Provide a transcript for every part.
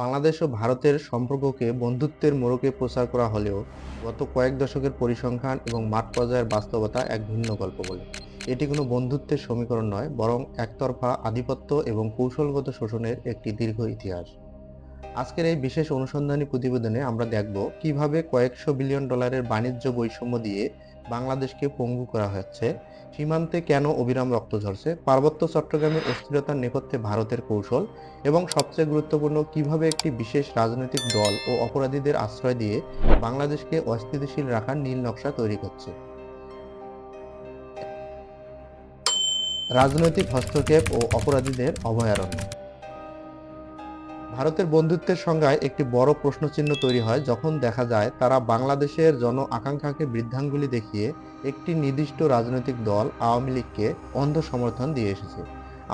বাংলাদেশ ও ভারতের সম্পর্ককে বন্ধুত্বের মোড়কে প্রচার করা হলেও গত কয়েক দশকের পরিসংখ্যান এবং মাঠ পর্যায়ের বাস্তবতা এক ভিন্ন গল্প বলে। এটি কোনো বন্ধুত্বের সমীকরণ নয়, বরং একতরফা আধিপত্য এবং কৌশলগত শোষণের একটি দীর্ঘ ইতিহাস। আজকের এই বিশেষ অনুসন্ধানী প্রতিবেদনে আমরা দেখব কীভাবে কয়েকশো বিলিয়ন ডলারের বাণিজ্য বৈষম্য দিয়ে বাংলাদেশকে পঙ্গু করা হচ্ছে, সীমান্তে কেন অবিরাম রক্ত ঝরছে, পার্বত্য চট্টগ্রামের অস্থিরতার নেপথ্যে ভারতের কৌশল, এবং সবচেয়ে গুরুত্বপূর্ণ কীভাবে একটি বিশেষ রাজনৈতিক দল ও অপরাধীদের আশ্রয় দিয়ে বাংলাদেশকে অস্থিতিশীল রাখার নীল নকশা তৈরি করছে। রাজনৈতিক হস্তক্ষেপ ও অপরাধীদের অভয়ারণ্য। ভারতের বন্ধুত্বের সংজ্ঞায় একটি বড় প্রশ্নচিহ্ন তৈরি হয় যখন দেখা যায় তারা বাংলাদেশের জন আকাঙ্ক্ষাকে বৃদ্ধাঙ্গুলি দেখিয়ে একটি নির্দিষ্ট রাজনৈতিক দল আওয়ামী লীগকে অন্ধ সমর্থন দিয়ে এসেছে।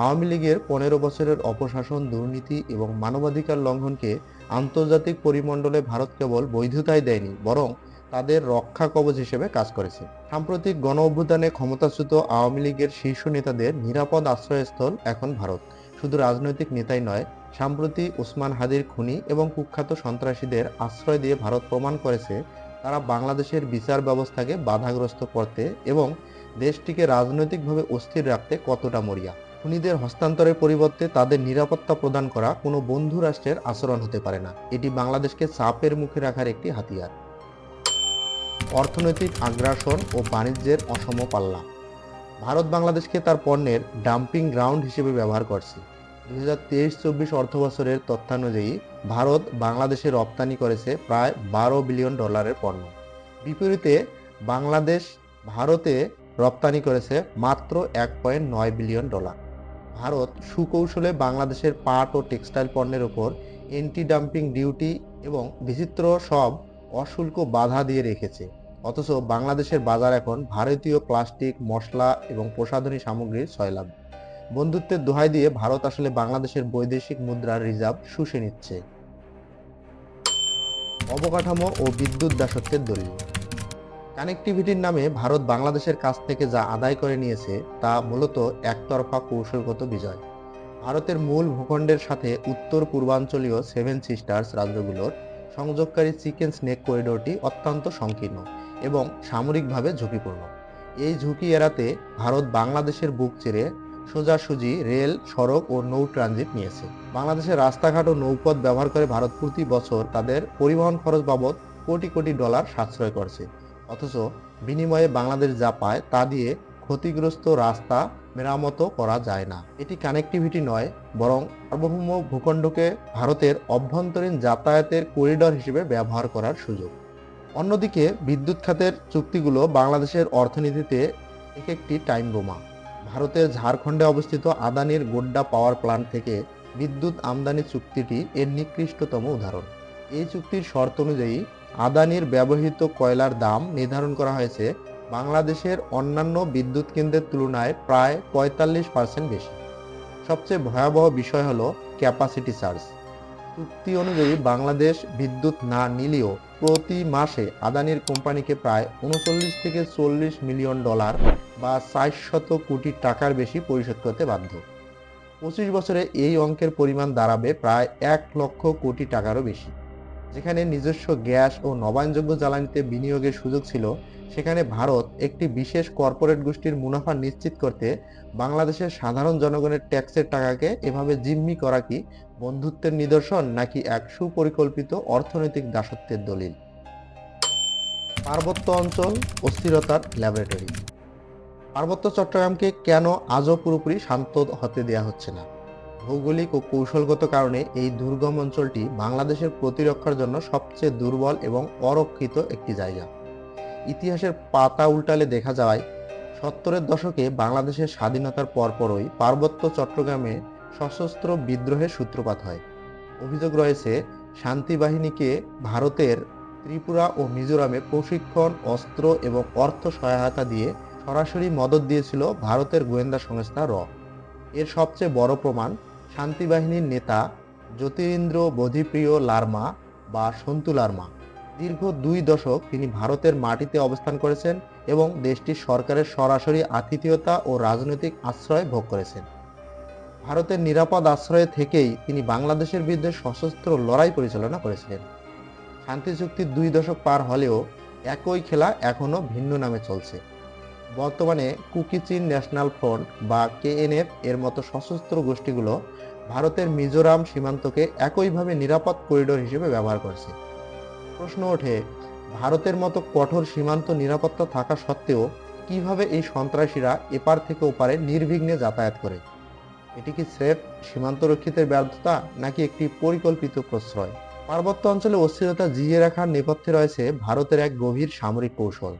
আওয়ামী লীগের পনেরো বছরের অপশাসন, দুর্নীতি এবং মানবাধিকার লঙ্ঘনকে আন্তর্জাতিক পরিমণ্ডলে ভারত কেবল বৈধতাই দেয়নি, বরং তাদের রক্ষা কবচ হিসেবে কাজ করেছে। সাম্প্রতিক গণ অভ্যুত্থানে ক্ষমতাচ্যুত আওয়ামী লীগের শীর্ষ নেতাদের নিরাপদ আশ্রয়স্থল এখন ভারত। শুধু রাজনৈতিক নেতাই নয় সম্প্রতি উসমান হাদির খুনি এবং কুখ্যাত সন্ত্রাসীদের আশ্রয় দিয়ে ভারত প্রমাণ করেছে, তারা বাংলাদেশের বিচার ব্যবস্থাকে বাধাগ্রস্ত করতে এবং দেশটিকে রাজনৈতিকভাবে অস্থির রাখতে কতটা মরিয়া। খুনিদের হস্তান্তরের পরিবর্তে তাদের নিরাপত্তা প্রদান করা কোনো বন্ধু রাষ্ট্রের আচরণ হতে পারে না। এটি বাংলাদেশকে চাপের মুখে রাখার একটি হাতিয়ার। অর্থনৈতিক আগ্রাসন ও বাণিজ্যের অসম পাল্লা। ভারত বাংলাদেশকে তার পণ্যের ডাম্পিং গ্রাউন্ড হিসেবে ব্যবহার করছে। দুই হাজার তেইশ চব্বিশ অর্থবছরের তথ্যানুযায়ী ভারত বাংলাদেশে রপ্তানি করেছে প্রায় বারো বিলিয়ন ডলারের পণ্য। বিপরীতে বাংলাদেশ ভারতে রপ্তানি করেছে মাত্র এক পয়েন্ট নয় বিলিয়ন ডলার। ভারত সুকৌশলে বাংলাদেশের পাট ও টেক্সটাইল পণ্যের ওপর এন্টি ডাম্পিং ডিউটি এবং বিচিত্র সব অশুল্ক বাধা দিয়ে রেখেছে। অথচ বাংলাদেশের বাজার এখন ভারতীয় প্লাস্টিক, মশলা এবং প্রসাধনী সামগ্রীর সয়লাভ বন্ধুত্বের দোহাই দিয়ে ভারত আসলে বাংলাদেশের বৈদেশিক মুদ্রার রিজার্ভ শুষে নিচ্ছে। অবকাঠামো ও বিদ্যুৎ দাসত্বের দলিল। কানেক্টিভিটির নামে ভারত বাংলাদেশের কাছ থেকে যা আদায় করে নিয়েছে, তা মূলত একতরফা কৌশলগত বিজয়। ভারতের মূল ভূখণ্ডের সাথে উত্তর পূর্বাঞ্চলীয় সেভেন সিস্টার্স রাজ্যগুলোর সংযোগকারী চিকেন স্নেক করিডোরটি অত্যন্ত সংকীর্ণ এবং সামরিকভাবে ঝুঁকিপূর্ণ। এই ঝুঁকি এড়াতে ভারত বাংলাদেশের বুক চিরে সোজাসুজি রেল, সড়ক ও নৌ ট্রানজিট নিয়েছে। বাংলাদেশের রাস্তাঘাট ও নৌপথ ব্যবহার করে ভারত প্রতি বছর তাদের পরিবহন খরচ বাবদ কোটি কোটি ডলার সাশ্রয় করছে। অথচ বিনিময়ে বাংলাদেশ যা পায় তা দিয়ে ক্ষতিগ্রস্ত রাস্তা মেরামত করা যায় না। এটি কানেক্টিভিটি নয়, বরং সার্বভৌম ভূখণ্ডকে ভারতের অভ্যন্তরীণ যাতায়াতের করিডর হিসেবে ব্যবহার করার সুযোগ। অন্যদিকে বিদ্যুৎ খাতের চুক্তিগুলো বাংলাদেশের অর্থনীতিতে এক একটি টাইম বোমা। ভারতের ঝাড়খণ্ডে অবস্থিত আদানির গোড্ডা পাওয়ার প্ল্যান্ট থেকে বিদ্যুৎ আমদানি চুক্তিটি এর নিকৃষ্টতম উদাহরণ। এই চুক্তির শর্ত অনুযায়ী আদানির ব্যবহৃত কয়লার দাম নির্ধারণ করা হয়েছে বাংলাদেশের অন্যান্য বিদ্যুৎ কেন্দ্রের তুলনায় প্রায় পঁয়তাল্লিশ পার্সেন্ট বেশি। সবচেয়ে ভয়াবহ বিষয় হলো ক্যাপাসিটি চার্জ চুক্তি অনুযায়ী বাংলাদেশ বিদ্যুৎ না নিলেও প্রতি মাসে আদানির কোম্পানিকে প্রায় উনচল্লিশ থেকে চল্লিশ মিলিয়ন ডলার বা চারশত কোটি টাকার বেশি পরিশোধ করতে বাধ্য। পঁচিশ বছরে এই অঙ্কের পরিমাণ দাঁড়াবে প্রায় এক লক্ষ কোটি টাকারও বেশি। যেখানে নিজস্ব গ্যাস ও নবায়নযোগ্য জ্বালানিতে বিনিয়োগের সুযোগ ছিল, সেখানে ভারত একটি বিশেষ কর্পোরেট গোষ্ঠীর মুনাফা নিশ্চিত করতে বাংলাদেশের সাধারণ জনগণের ট্যাক্সের টাকাকে এভাবে জিম্মি করা কি বন্ধুত্বের নিদর্শন, নাকি এক সুপরিকল্পিত অর্থনৈতিক দাসত্বের দলিল? পার্বত্য অঞ্চল অস্থিরতার ল্যাবরেটরি। পার্বত্য চট্টগ্রামকে কেন আজও পুরোপুরি শান্ত হতে দেয়া হচ্ছে না? ভৌগোলিক ও কৌশলগত কারণে এই দুর্গম অঞ্চলটি বাংলাদেশের প্রতিরক্ষার জন্য সবচেয়ে দুর্বল এবং অরক্ষিত একটি জায়গা। ইতিহাসের পাতা উল্টালে দেখা যায়, সত্তরের দশকে বাংলাদেশের স্বাধীনতার পরপরই পার্বত্য চট্টগ্রামে সশস্ত্র বিদ্রোহের সূত্রপাত হয়। অভিযোগ রয়েছে, শান্তি বাহিনীকে ভারতের ত্রিপুরা ও মিজোরামে প্রশিক্ষণ, অস্ত্র এবং অর্থ সহায়তা দিয়ে সরাসরি মদত দিয়েছিল ভারতের গোয়েন্দা সংস্থা র। এর সবচেয়ে বড় প্রমাণ শান্তি বাহিনীর নেতা জ্যোতিরিন্দ্র বোধিপ্রিয় লার্মা বা সন্তু লার্মা। দীর্ঘ দুই দশক তিনি ভারতের মাটিতে অবস্থান করেছেন এবং দেশটির সরকারের সরাসরি আতিথেয়তা ও রাজনৈতিক আশ্রয় ভোগ করেছেন। ভারতের নিরাপদ আশ্রয়ে থেকেই তিনি বাংলাদেশের বিরুদ্ধে সশস্ত্র লড়াই পরিচালনা করেছিলেন। শান্তি চুক্তির দুই দশক পার হলেও একই খেলা এখনও ভিন্ন নামে চলছে। বর্তমানে কুকিচিন ন্যাশনাল ফ্রন্ট বা কেএনএফ এর মতো সশস্ত্র গোষ্ঠীগুলো ভারতের মিজোরাম সীমান্তকে একইভাবে নিরাপদ করিডোর হিসেবে ব্যবহার করছে। প্রশ্ন ওঠে, ভারতের মতো কঠোর সীমান্ত নিরাপত্তা থাকা সত্ত্বেও কীভাবে এই সন্ত্রাসীরা এপার থেকে ওপারে নির্বিঘ্নে যাতায়াত করে? এটি কি স্রেফ সীমান্তরক্ষীদের ব্যর্থতা নাকি একটি পরিকল্পিত প্রশ্রয়? পার্বত্য অঞ্চলে অস্থিরতা জিয়ে রাখার নেপথ্যে রয়েছে ভারতের এক গভীর সামরিক কৌশল।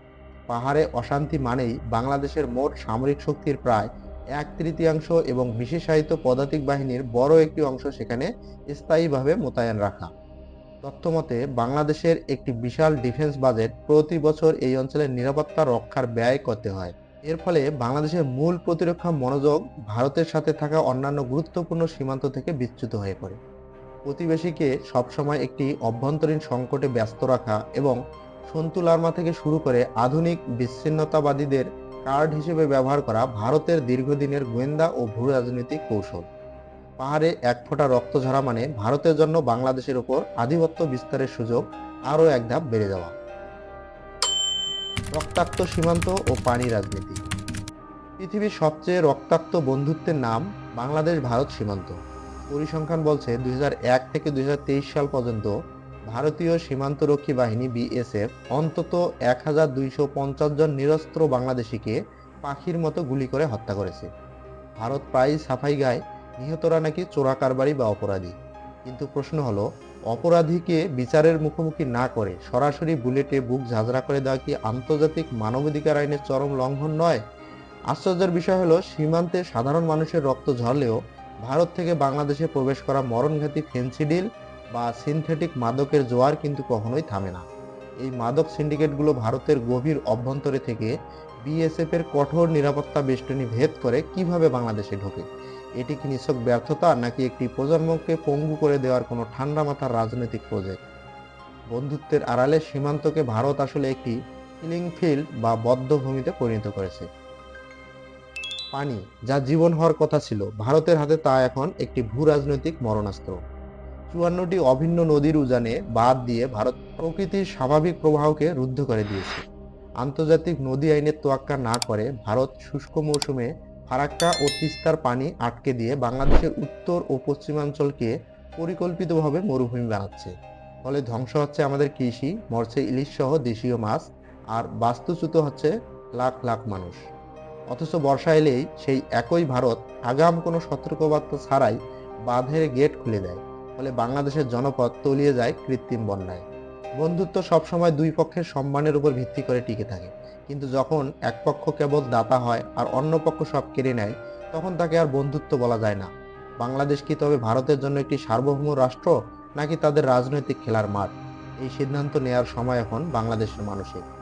পাহাড়ে অশান্তি মানেই বাংলাদেশের মোট সামরিক শক্তির প্রায় এক তৃতীয়াংশ এবং বিশেষায়িত পদাতিক বাহিনীর বড় একটি অংশ সেখানে স্থায়ীভাবে মোতায়েন রাখা। তথ্যমতে, বাংলাদেশের একটি বিশাল ডিফেন্স বাজেট প্রতি বছর এই অঞ্চলের নিরাপত্তা রক্ষার ব্যয় করতে হয়। এর ফলে বাংলাদেশের মূল প্রতিরক্ষা মনোযোগ ভারতের সাথে থাকা অন্যান্য গুরুত্বপূর্ণ সীমান্ত থেকে বিচ্যুত হয়ে পড়ে। প্রতিবেশীকে সবসময় একটি অভ্যন্তরীণ সংকটে ব্যস্ত রাখা এবং সন্তুল আর্মা থেকে শুরু করে আধুনিক বিচ্ছিন্নতাবাদীদের কার্ড হিসেবে ব্যবহার করা ভারতের দীর্ঘদিনের গোয়েন্দা ও ভূ রাজনৈতিক কৌশল। পাহাড়ে এক ফোঁটা রক্ত ঝরা মানে ভারতের জন্য বাংলাদেশের উপর আধিপত্য বিস্তারের সুযোগ আরও এক ধাপ বেড়ে যাওয়া। রক্তাক্ত সীমান্ত ও পানি রাজনীতি। পৃথিবীর সবচেয়ে রক্তাক্ত বন্ধুত্বের নাম বাংলাদেশ ভারত সীমান্ত। পরিসংখ্যান বলছে দুই হাজার এক থেকে দুই হাজার তেইশ সাল পর্যন্ত ভারতীয় সীমান্তরক্ষী বাহিনী বিএসএফ অন্তত এক হাজার দুইশো পঞ্চাশ জন নিরস্ত্র বাংলাদেশিকে পাখির মতো গুলি করে হত্যা করেছে। ভারত প্রায়ই সাফাই গায়, নিহতরা নাকি চোরাকারবারি বা অপরাধী। কিন্তু প্রশ্ন হলো, অপরাধীকে বিচারের মুখোমুখি না করে সরাসরি বুলেটে বুক ঝাঁঝরা করে দেওয়া কি আন্তর্জাতিক মানবাধিকার আইনের চরম লঙ্ঘন নয়? আশ্চর্যের বিষয় হলো, সীমান্তে সাধারণ মানুষের রক্ত ঝরলেও ভারত থেকে বাংলাদেশে প্রবেশ করা মরণঘাতী ফেন্সিডিল বা সিনথেটিক মাদকের জোয়ার কিন্তু কখনোই থামে না। এই মাদক সিন্ডিকেটগুলো ভারতের গভীর অভ্যন্তরে থেকে বিএসএফ এর কঠোর নিরাপত্তা বেষ্টনী ভেদ করে কীভাবে বাংলাদেশে ঢোকে? এটি কি নিছক ব্যর্থতা নাকি একটি প্রজন্মকে পঙ্গু করে দেওয়ার কোনো ঠান্ডা মাথার রাজনৈতিক প্রজেক্ট বন্ধুত্বের আড়ালে সীমান্তকে ভারত আসলে একটি কিলিং ফিল্ড বা বদ্ধভূমিতে পরিণত করেছে। পানি, যা জীবন হওয়ার কথা ছিল, ভারতের হাতে তা এখন একটি ভূ রাজনৈতিক মরণাস্ত্র। চুয়ান্নটি অভিন্ন নদীর উজানে বাদ দিয়ে ভারত প্রকৃতির স্বাভাবিক প্রবাহকে রুদ্ধ করে দিয়েছে। আন্তর্জাতিক নদী আইনের তোয়াক্কা না করে ভারত শুষ্ক মৌসুমে ফারাক্কা ও তিস্তার পানি আটকে দিয়ে বাংলাদেশের উত্তর ও পশ্চিমাঞ্চলকে পরিকল্পিতভাবে মরুভূমি বানাচ্ছে। ফলে ধ্বংস হচ্ছে আমাদের কৃষি, মরছে ইলিশ সহ দেশীয় মাছ, আর বাস্তুচ্যুত হচ্ছে লাখ লাখ মানুষ। অথচ বর্ষা এলেই সেই একই ভারত আগাম কোনো সতর্কবার্তা ছাড়াই বাঁধের গেট খুলে দেয়। ফলে বাংলাদেশের জনপদ তলিয়ে যায় কৃত্রিম বন্যায়। বন্ধুত্ব সবসময় দুই পক্ষের সম্মানের উপর ভিত্তি করে টিকে থাকে। কিন্তু যখন এক পক্ষ কেবল দাতা হয় আর অন্য পক্ষ সব কেড়ে নেয়, তখন তাকে আর বন্ধুত্ব বলা যায় না। বাংলাদেশ কি তবে ভারতের জন্য একটি সার্বভৌম রাষ্ট্র, নাকি তাদের রাজনৈতিক খেলার মাঠ? এই সিদ্ধান্ত নেয়ার সময় এখন বাংলাদেশের মানুষের।